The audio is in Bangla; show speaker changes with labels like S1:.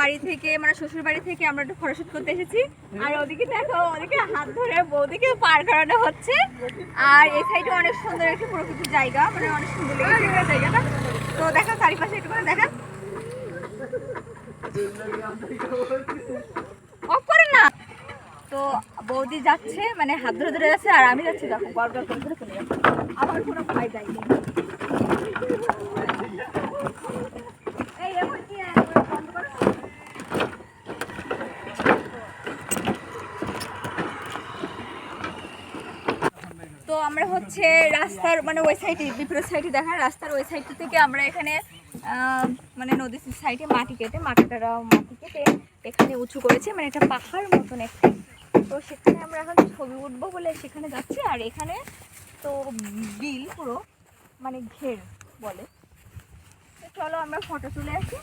S1: বাড়ি থেকে মানে শ্বশুর বাড়ি থেকে আমরা একটু করতে এসেছি। আর ওদিকে দেখো, ওদিকে হাত ধরে বৌদিকে পার হচ্ছে। আর এই অনেক সুন্দর প্রকৃতির জায়গা মানে অনেক সুন্দর তো দেখা, চারিপাশে করে না। তো বৌদি যাচ্ছে মানে হাত ধরে ধরে যাচ্ছে, আর আমি যাচ্ছি দেখো। আমার কোনো ভয় যায়নি এই এখন কি আর বন্ধ করো? তো আমরা হচ্ছে রাস্তার মানে ওই সাইডে বিপরীত সাইডে দেখা রাস্তার ওই সাইড থেকে আমরা এখানে মানে নদীর সাইডে মাটি কেটে, মাটিটা মাটি কেটে এখানে উঁচু করেছে মানে একটা পাহাড় মতন একটা। তো সেখানে আমরা এখন ছবি উঠবো বলে সেখানে যাচ্ছি, আর এখানে তো বিল পুরো মানে ঘের বলে। তো চলো আমরা ফটো তুলে আসি।